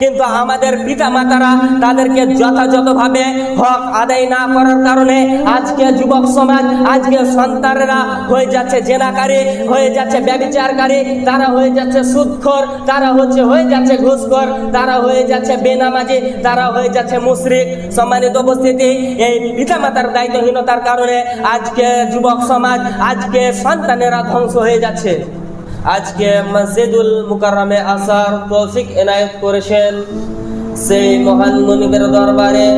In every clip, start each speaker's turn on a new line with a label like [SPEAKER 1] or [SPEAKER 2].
[SPEAKER 1] কিন্তু আমাদের পিতা মাতারা তাদেরকে যথাযথভাবে হক আদায় না করার কারণে আজকে যুবক সমাজ, আজকে সন্তানেরা হয়ে যাচ্ছে জেনাকারী, হয়ে যাচ্ছে ব্যবিচারকারী, তারা হয়ে যাচ্ছে সুদখোর, তারা হচ্ছে, হয়ে যাচ্ছে ঘুষখোর, তারা হয়ে যাচ্ছে বেনামাজি, তারা হয়ে যাচ্ছে মুশরিক। সম্মানিত উপস্থিতি, এই পিতা মাতার দায়িত্বহীনতার কারণে আজকে যুবক সমাজ, আজকে সন্তানেরা ধ্বংস হয়ে যাচ্ছে। আজকে মসজিদুল মুকাররমে আসার তৌফিক এনায়েত করেছেন। সেই মহান মনিবের দরবারে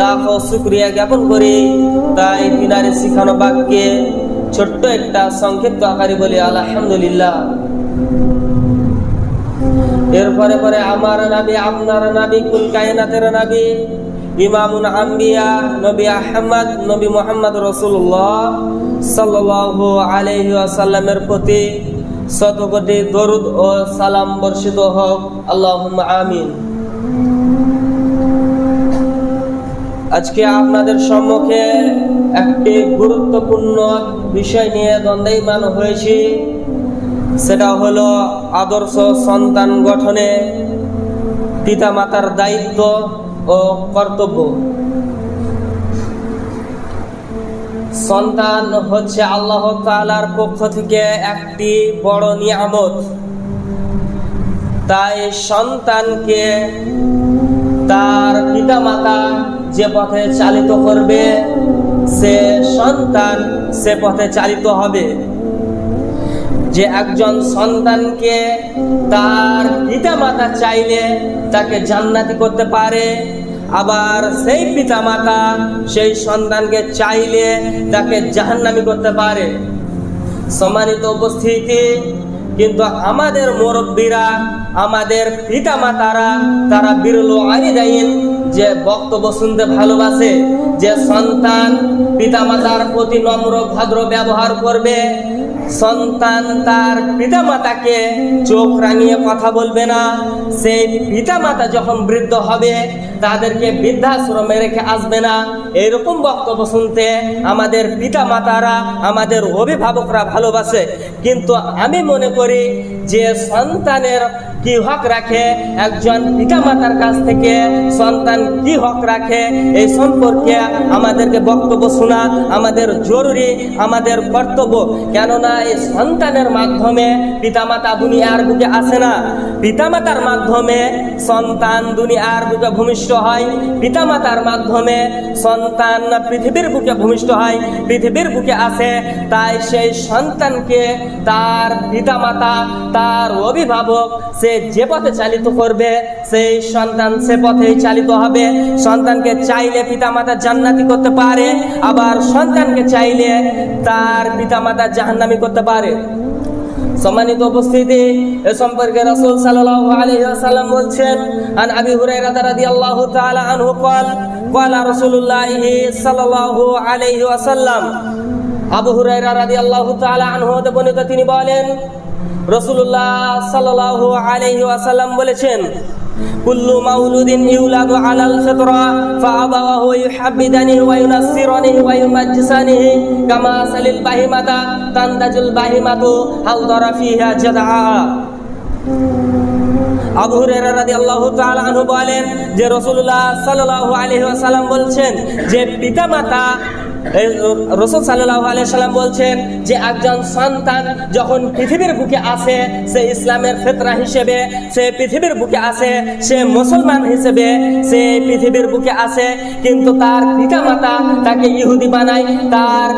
[SPEAKER 1] লাখো শুক্রিয়া জ্ঞাপন করি। তাই তিনারে শিখানো বাক্যে ছোট্ট একটা সংক্ষিপ্ত আকারে বলি, আলহামদুলিল্লাহ। এরপরে পরে আমার নাবি, আপনার নাবি, কুল কায়নাতের নাবি ইমামুল আম্বিয়া, নবী আহমদ, নবী মোহাম্মদ রসুল্লাহ সাল্লাল্লাহু আলাইহি ওয়াসাল্লামের প্রতি শত কোটি দরুদ ও সালাম বর্ষিত হোক। আল্লাহুম্মা আমিন। আজকে আপনাদের সম্মুখে একটি গুরুত্বপূর্ণ বিষয় নিয়ে দ্বন্দ্বায়মান হয়েছি। সেটা হলো আদর্শ সন্তান গঠনে পিতামাতার দায়িত্ব ও কর্তব্য। সন্তান হচ্ছে আল্লাহ তাআলার পক্ষ থেকে একটি বড় নিয়ামত। তাই সন্তানকে তার পিতামাতা যে পথে চালিত করবে, সে সন্তান সে পথে চালিত হবে। যে একজন সন্তানকে তার পিতামাতা চাইলে তাকে জান্নাতি করতে পারে আবার সেই পিতামাতা সেই সন্তানকে চাইলে তাকে জাহান্নামি করতে পারে। সম্মানিত উপস্থিতি, কিন্তু আমাদের মুরব্বীরা, আমাদের পিতা মাতারা তারা বিরল আলিদাইন যে বক্তব্য শুনতে ভালোবাসে, যে সন্তান পিতা মাতার প্রতি নম্র, ভদ্র ব্যবহার করবে সন্তান তার পিতা মাতাকে চোখ রাঙিয়ে কথা বলবে না। সেই পিতা মাতা যখন বৃদ্ধ হবে, তাদেরকে বৃদ্ধাশ্রমে রেখে আসবে না। এরকম বক্তব্য শুনতে আমাদের পিতা মাতারা আমাদের অভিভাবকরা ভালোবাসে। কিন্তু আমি মনে করি যে সন্তানের কি হক রাখে, একজন পিতা মাতার কাছ থেকে সন্তান কি হক রাখে, এই সম্পর্কে আমাদেরকে বক্তব্য শোনা আমাদের জরুরি, আমাদের কর্তব্য। কেননা এই সন্তানের মাধ্যমে পিতামাতা দুনিয়ার বুকে আসে না? পিতামাতার মাধ্যমে সন্তান দুনিয়ার বুকে ভূমিষ্ঠ হয়। পিতামাতার মাধ্যমে সন্তান পৃথিবীর বুকে ভূমিষ্ঠ হয়, পৃথিবীর বুকে আসে তাই সেই সন্তানকে তার পিতামাতা, তার অভিভাবক সে যে পথে চালিত করবে, সেই সন্তান সে পথেই চালিত হবে। সন্তানকে চাইলে পিতামাতা জান্নাতি করতে পারে, আবার সন্তানকে চাইলে তার পিতামাতা জাহান্নামি করতে পারে সম্মানিত উপস্থিতি এ সম্পর্কে রাসূল সাল্লাল্লাহু আলাইহি ওয়াসাল্লাম বলছেন আন আবি হুরায়রা রাদিয়াল্লাহু তাআলা আনহু قال قال رسول الله صلى الله عليه وسلم আবু হুরায়রা রাদিয়াল্লাহু তাআলা আনহু হতে বর্ণিত তিনি বলেন রাসূলুল্লাহ সাল্লাল্লাহু আলাইহি ওয়াসাল্লাম বলেছেন ইউলাদু আলাল ফিতরা, ফাআবাওয়াহু ইউহাব্বিদানিহি ওয়া ইউনাসসিরানিহি ওয়া ইউমাজ্জিসানিহি কামা সালিল বাহিমাতা, তান্দাজুল বাহিমাতু, হাল দারা ফিহা জাদআ। আবু হুরায়রা রাদিয়াল্লাহু তাআলা আনহু বলেন যে রাসূলুল্লাহ সাল্লাল্লাহু আলাইহি ওয়াসাল্লাম বলছেন, যে পিতামাতা রসুল সাল্লাহ বলছেন যে একজন সন্তান যখন পৃথিবীর বুকে আসে, সে ইসলামের ফেতরা হিসেবে, সে পৃথিবীর বুকে আসে, সে মুসলমান হিসেবে, সে পৃথিবীর বুকে আসে, কিন্তু তার তাকে ইহুদি বানায়, তার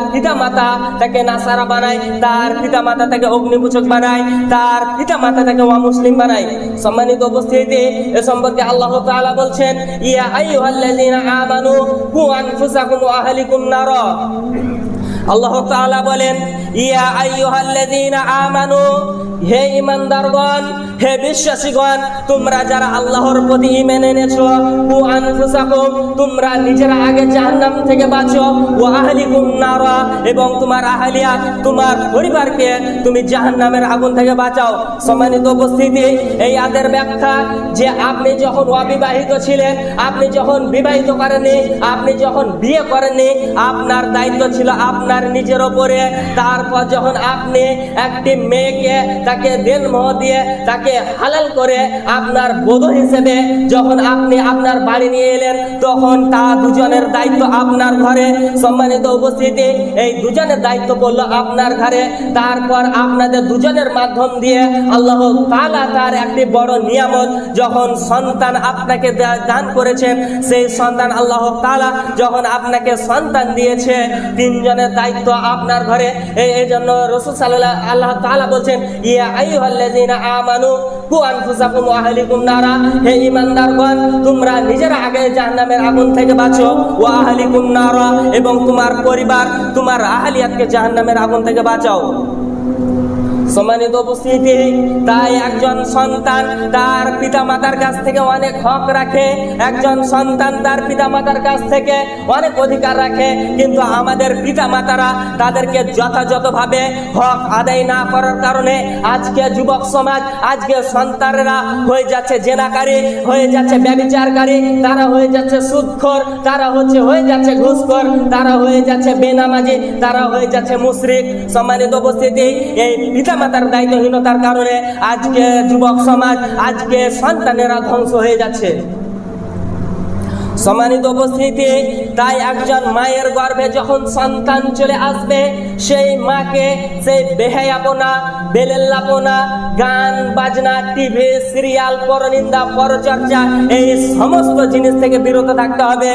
[SPEAKER 1] তাকে নাসারা বানায়, তার পিতা মাতা তাকে অগ্নিপূজক বানায়, তার পিতা মাতা তাকে অমুসলিম বানায়। সম্মানিত উপস্থিতি এ সম্পর্কে আল্লাহ তাআলা বলছেন, ইয়া আমানু, কু আনফুসাকুম নার। 啊 আল্লাহ বলেন, ইয়া আমানু, হে হে বিশ্বাসীগণ, তোমরা যারা আল্লাহর প্রতি এনেছো আনফুসাকুম, তোমরা নিজেরা আগে জাহান্নাম থেকে বাঁচো আহলিকুম নারা, এবং তোমার আহলিয়া, তোমার পরিবারকে তুমি জাহান্নামের আগুন থেকে বাঁচাও। সম্মানিত উপস্থিতি, এই আদের ব্যাখ্যা যে আপনি যখন অবিবাহিত ছিলেন, আপনি যখন বিবাহিত করেননি, আপনি যখন বিয়ে করেননি, আপনার দায়িত্ব ছিল আপনার নিজের ওপরে তারপর যখন আপনি একটি মেয়েকে তাকে দেনমোহ দিয়ে তাকে হালাল করে আপনার বধূ হিসেবে যখন আপনি আপনার বাড়ি নিয়ে এলেন, তখন তা দুজনের দায়িত্ব আপনার ঘরে। সম্মানিত উপস্থিতি, এই দুজনের দায়িত্ব পড়ল আপনার ঘরে। তারপর আপনাদের দুজনের মাধ্যম দিয়ে আল্লাহ তালা তার একটি বড় নিয়ামত যখন সন্তান আপনাকে দান করেছেন, সেই সন্তান আল্লাহ তালা যখন আপনাকে সন্তান দিয়েছে, তিনজনের দায়িত্ব আপনার ঘরে। এই জন্য রসুল সাল্লাহ আল্লাহ তালা বলছেন, ইয়া আইহল্লাজিনা আমানু, কু আনফুসাকুম ওয়া আহলিকুম নারা। হে ইমানদারগণ তোমরা নিজেরা আগে জাহান্নামের আগুন থেকে বাঁচো, ওয়া আহলিকুম নারা। এবং তোমার পরিবার, তোমার আহলিয়াতকে জাহান্নামের আগুন থেকে বাঁচাও। সম্মানিত উপস্থিতি, তাই একজন সন্তান তার পিতা মাতার কাছ থেকে অনেক হক রাখে, একজন সন্তান তার পিতা মাতার কাছ থেকে অনেক অধিকার রাখে, কিন্তু আমাদের পিতা মাতারা তাদেরকে যথাযথভাবে হক আদায় না করার কারণে আজকে যুবক সমাজ, আজকে সন্তানেরা হয়ে যাচ্ছে জেনাকারী, হয়ে যাচ্ছে ব্যবিচারকারী, তারা হয়ে যাচ্ছে সুদখোর, তারা হচ্ছে, হয়ে যাচ্ছে ঘুষখোর, তারা হয়ে যাচ্ছে বেনামাজি, তারা হয়ে যাচ্ছে মুশরিক। সম্মানিত উপস্থিতি, এই পিতামাতার দায়িত্বহীনতার কারণে আজকে যুবক সমাজ, আজকে সন্তানেরা ধ্বংস হয়ে যাচ্ছে। সম্মানিত উপস্থিতি, তাই একজন মায়ের গর্ভে যখন সন্তান চলে আসবে, সেই মাকে সেই বেহায়াপনা, বেলেল্লাপনা, গান, বাজনা, টিভি, সিরিয়াল, পরনিন্দা, পরচর্চা, এই সমস্ত জিনিস থেকে বিরত থাকতে হবে।